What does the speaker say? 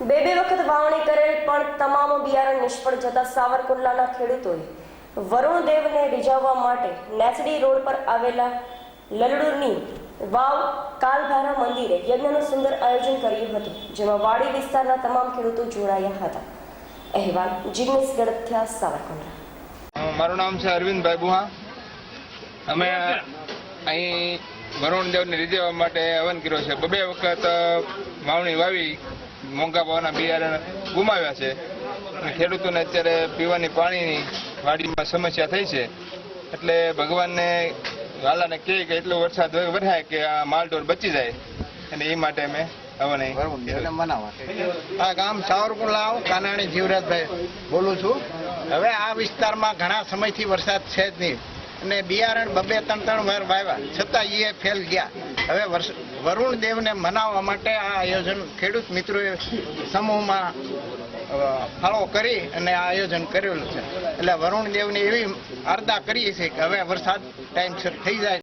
બે બે વખત વાવણી કરેલ, પણ તમામ બિયારણ નિષ્ફળ જતા સાવરકુંડલાના ખેડૂતોએ વરુણદેવને રીઝવવા માટે નેસડી રોડ પર આવેલા લલડુની વાવ કાલભારા મંદિરે યજ્ઞનું સુંદર આયોજન કર્યું હતું, જેમાં વાડી વિસ્તારના તમામ ખેડૂતો જોડાયા હતા. અહેવાલ જિગ્નેશ ગળથિયા સાવરકુંડલા. મારું નામ છે અરવિંદભાઈ બુહા અમે અહીં વરુણ દેવને રીઝવવા માટે હવન કર્યો છે. બબે વખત વાવણી વાવી. મોંઘા ભાવના બિયારણ ગુમાવ્યા છે. અને ખેડૂતોને અત્યારે પીવાની પાણીની વાડીમાં સમસ્યા થઈ છે. એટલે ભગવાનને વાલાને કહે કે એટલો વરસાદ વરસાય કે આ માલઢોર બચી જાય. અને એ માટે અમે. આ ગામ સાવરકુંડલા કાનાણી જીવરાજભાઈ બોલું છું. હવે આ વિસ્તારમાં ઘણા સમયથી વરસાદ છે જ નહીં. અને બિયારણ બબે ત્રણ ત્રણ વાર વાવ્યા. છતાં એ ફેલ ગયા. હવે વરુણ દેવને મનાવવા માટે આ આયોજન ખેડૂત મિત્રોએ સમૂહમાં ફાળો કરી અને આ આયોજન કરેલું છે. એટલે વરુણ દેવની એવી આરદા કરીએ છીએ કે હવે વરસાદ ટાઈમસર થઈ જાય.